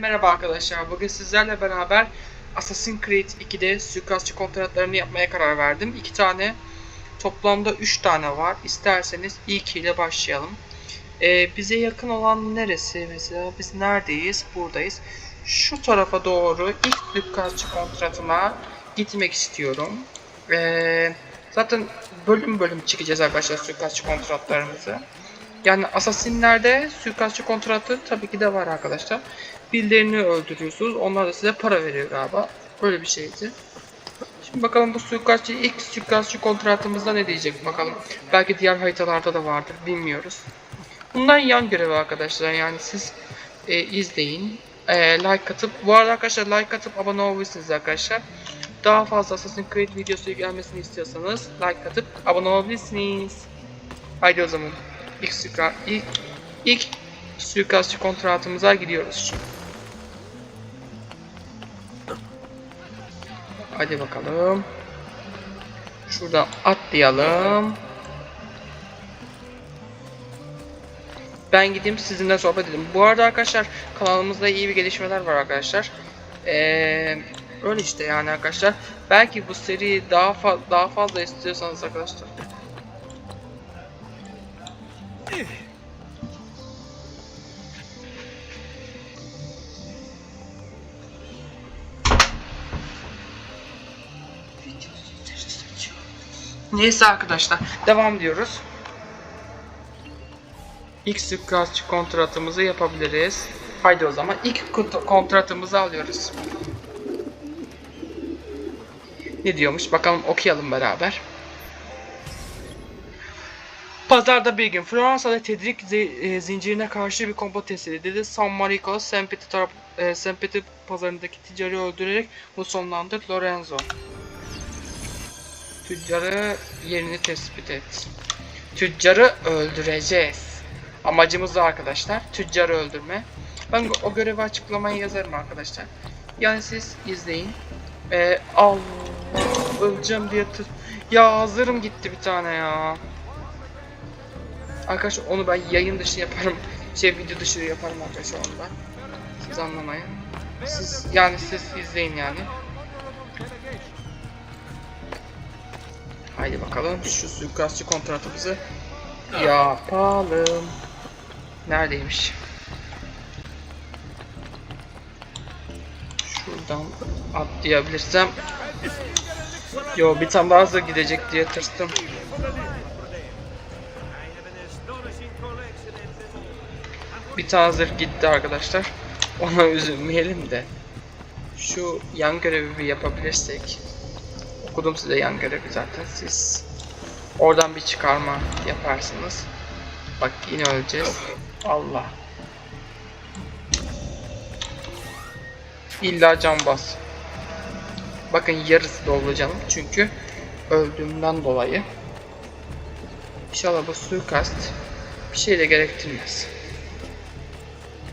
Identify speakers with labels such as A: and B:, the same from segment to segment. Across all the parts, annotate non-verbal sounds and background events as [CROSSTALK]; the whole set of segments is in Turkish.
A: Merhaba arkadaşlar. Bugün sizlerle beraber Assassin's Creed 2'de suikastçı kontratlarını yapmaya karar verdim. İki tane, toplamda 3 tane var. İsterseniz ilkiyle başlayalım. Ee, bize yakın olan neresi mesela? Biz neredeyiz? Buradayız. Şu tarafa doğru ilk suikastçı kontratına gitmek istiyorum. Ee, zaten bölüm bölüm çıkacağız arkadaşlar suikastçı kontratlarımızı. Yani Assassin'lerde suikastçı kontratı tabii ki de var arkadaşlar. Birilerini öldürüyorsunuz. Onlar da size para veriyor galiba. Böyle bir şeydi. Şimdi bakalım bu suikastçı ilk suikastçı kontratımızda ne diyecek bakalım. Belki diğer haritalarda da vardır bilmiyoruz. Bunlar yan görevi arkadaşlar yani siz e, izleyin. E, like atıp bu arada arkadaşlar like atıp abone olabilirsiniz arkadaşlar. Daha fazla Assassin's Creed videosu gelmesini istiyorsanız like atıp abone olabilirsiniz. Haydi o zaman ilk, suika, ilk, ilk suikastçı kontratımıza gidiyoruz şimdi. Hadi bakalım. Şuradan atlayalım. Ben gideyim sizinle sohbet edeyim. Bu arada arkadaşlar kanalımızda iyi bir gelişmeler var arkadaşlar. Ee, öyle işte yani arkadaşlar. Belki bu seri daha fa daha fazla istiyorsanız arkadaşlar. Neyse arkadaşlar devam ediyoruz. İlk suikastçı kontratımızı yapabiliriz. Haydi o zaman ilk kont- kontratımızı alıyoruz. Ne diyormuş bakalım okuyalım beraber. Pazarda bir gün Fransa'da tedrik e, zincirine karşı bir komplo test edildi. San Marco, Saint Petit, taraf, e, Saint Petit pazarındaki ticari öldürerek bunu sonlandırdı. Lorenzo. Tüccarı yerini tespit et. Tüccarı öldüreceğiz. Amacımız da arkadaşlar tüccarı öldürme. Ben o görevi açıklamayı yazarım arkadaşlar. Yani siz izleyin. Ee, Allah öleceğim diye tut. Ya hazırım gitti bir tane ya. Arkadaşlar onu ben yayın dışı yaparım. [LAUGHS] Şey video dışı yaparım arkadaşlar onu ben. Siz anlamayın. Siz yani siz izleyin yani. Haydi bakalım şu suikastçı kontratımızı yapalım. Neredeymiş? Şuradan atlayabilirsem. Yo bir tane daha hızlı gidecek diye tırstım. Bir tane zırh gitti arkadaşlar. Ona üzülmeyelim de. Şu yan görevi bir yapabilirsek. Okudum size yan görevi zaten siz. Oradan bir çıkarma yaparsınız. Bak yine öleceğiz. Allah. İlla can bas. Bakın yarısı doldu canım çünkü öldüğümden dolayı. İnşallah bu suikast bir şey de gerektirmez.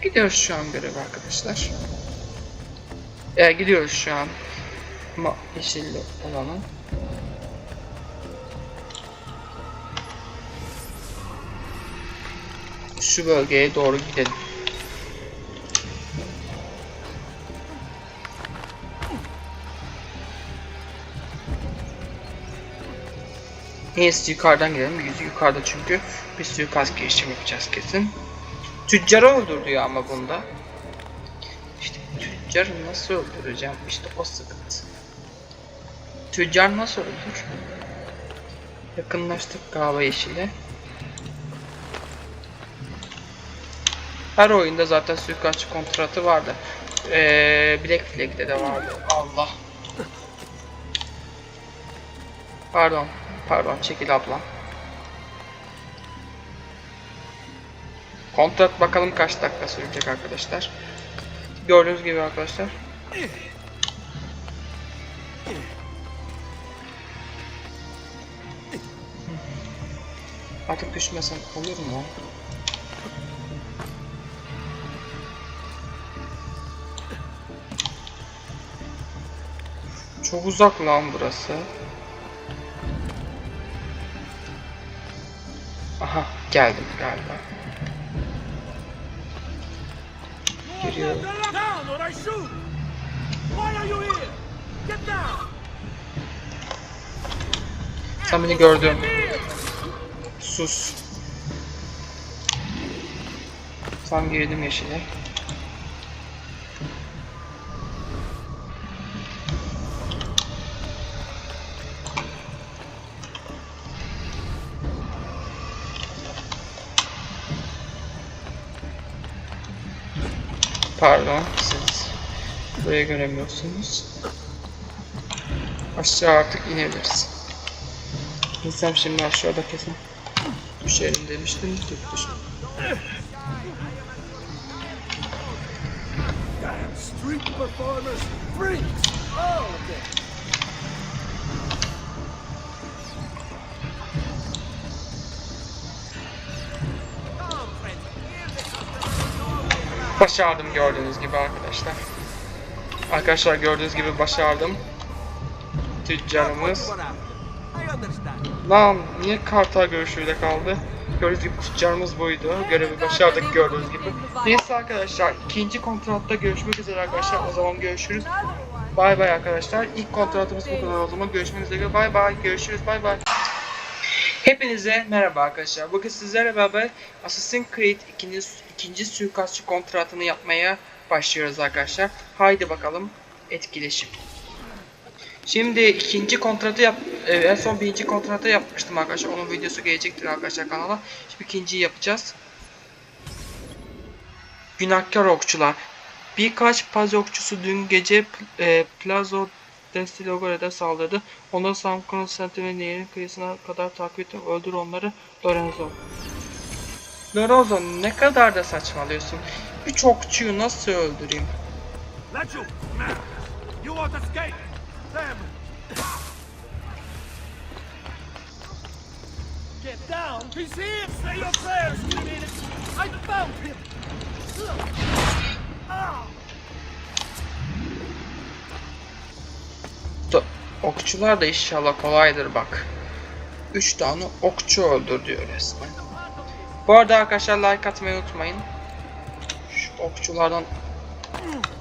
A: Gidiyoruz şu an görev arkadaşlar. Ee, gidiyoruz şu an. Ma yeşilli olanı. Şu bölgeye doğru gidelim. İyisi yukarıdan gidelim. Yüzü yukarıda çünkü bir suikast girişim yapacağız kesin. Tüccarı öldürdü ya ama bunda. İşte tüccarı nasıl öldüreceğim? İşte o sıkıntı. Tüccar nasıl öldür? Yakınlaştık galiba yeşile. Her oyunda zaten suikastçı kontratı vardı. Ee, Black Flag'de de vardı. Allah. Pardon. Pardon çekil abla. Kontrat bakalım kaç dakika sürecek arkadaşlar. Gördüğünüz gibi arkadaşlar. Artık düşmesen olur mu? Çok uzak lan burası. Aha geldim galiba. Giriyorum.
B: or I shoot! Why are you here? Get down!
A: Sen beni gördün. Sus. Tam girdim yeşile. Pardon siz burayı göremiyorsunuz. Aşağı artık inebiliriz. İnsem şimdi aşağıda kesin. Düşerim demiştim. Düştüm.
B: Damn street performers! Freaks! All of them!
A: Başardım gördüğünüz gibi arkadaşlar. Arkadaşlar gördüğünüz gibi başardım. Tüccarımız. Lan niye kartal görüşüyle kaldı? Gördüğünüz gibi tüccarımız buydu. Görevi başardık gördüğünüz gibi. Neyse arkadaşlar ikinci kontratta görüşmek üzere arkadaşlar. O zaman görüşürüz. Bay bay arkadaşlar. İlk kontratımız bu kadar o zaman. Görüşmek üzere. Bay bay. Görüşürüz. Bay bay. Hepinize merhaba arkadaşlar. Bugün sizlerle beraber Assassin's Creed 2. ikinci suikastçı kontratını yapmaya başlıyoruz arkadaşlar. Haydi bakalım etkileşim. Şimdi ikinci kontratı yap e, en son birinci kontratı yapmıştım arkadaşlar. Onun videosu gelecektir arkadaşlar kanala. Şimdi ikinciyi yapacağız. Günahkar okçular. Birkaç paz okçusu dün gece e, Plazo Destilogore'de saldırdı. Onları San Constantine ve Nehir'in kıyısına kadar takip ettim. Öldür onları Lorenzo. Lorenzo ne kadar da saçmalıyorsun. Üç okçuyu nasıl öldüreyim?
B: Let! Man! You won't escape! Them! Get down! He's here! Say your prayers, you need! I found him!
A: Okçular da inşallah kolaydır bak. 3 tane okçu öldür diyor resmen. Bu arada arkadaşlar like atmayı unutmayın. Şu okçulardan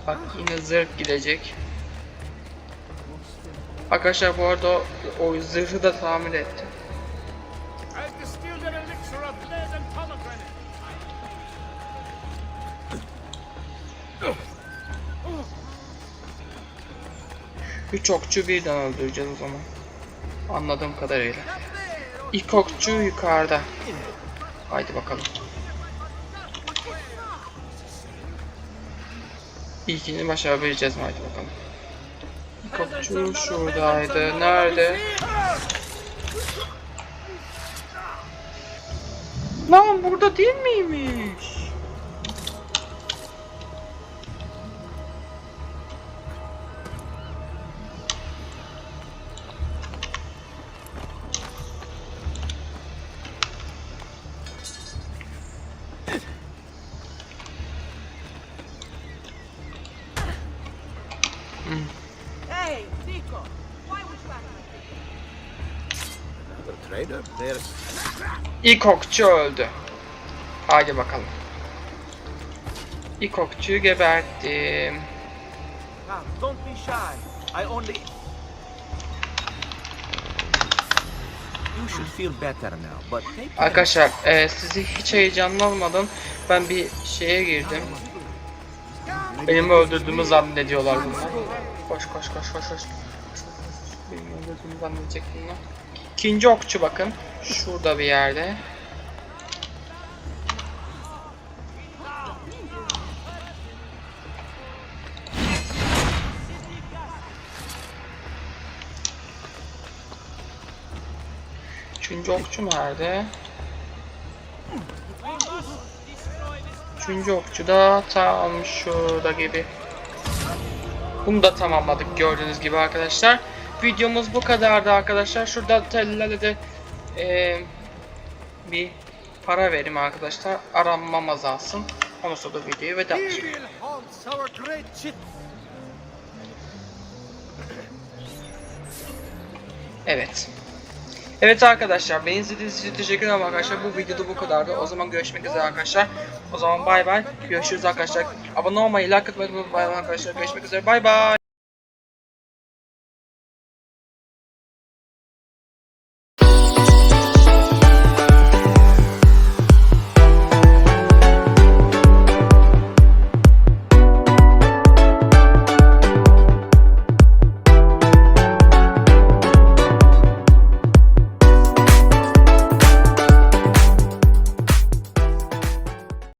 A: bak yine zırh gidecek. Arkadaşlar bu arada o, o zırhı da tamir ettim. 3 okçu birden öldüreceğiz o zaman. Anladığım kadarıyla. İlk okçu yukarıda. Haydi bakalım. İlkini başarabileceğiz mi? Haydi bakalım. Okçu şuradaydı. Nerede? Lan burada değil miymiş?
C: Hey, Nico, why would you act like
B: The trader? There's...
A: İlk okçu öldü. Haydi bakalım. İlk okçuyu geberttim.
B: Don't be shy. I only... You should feel better now, but take care.
A: Arkadaşlar e, sizi hiç heyecanlanmadan ben bir şeye girdim. Benim öldürdüğümü zannediyorlar bunlar. Koş koş koş koş koş. Benim öldürdüğümü zannedecek bunlar. İkinci okçu bakın. Şurada bir yerde. Üçüncü okçu nerede? Üçüncü okçu da tam şurada gibi. Bunu da tamamladık gördüğünüz gibi arkadaşlar. Videomuz bu kadardı arkadaşlar. Şurada tellerle de eee, bir para verim arkadaşlar. Aranmam azalsın. Ondan sonra da videoyu
B: ship.
A: Evet. Evet arkadaşlar beni izlediğiniz için teşekkür ederim arkadaşlar. Bu videoda bu kadardı. O zaman görüşmek üzere arkadaşlar. O zaman bay bay. Görüşürüz arkadaşlar. Abone olmayı, like atmayı unutmayın arkadaşlar. Görüşmek üzere. Bay bay.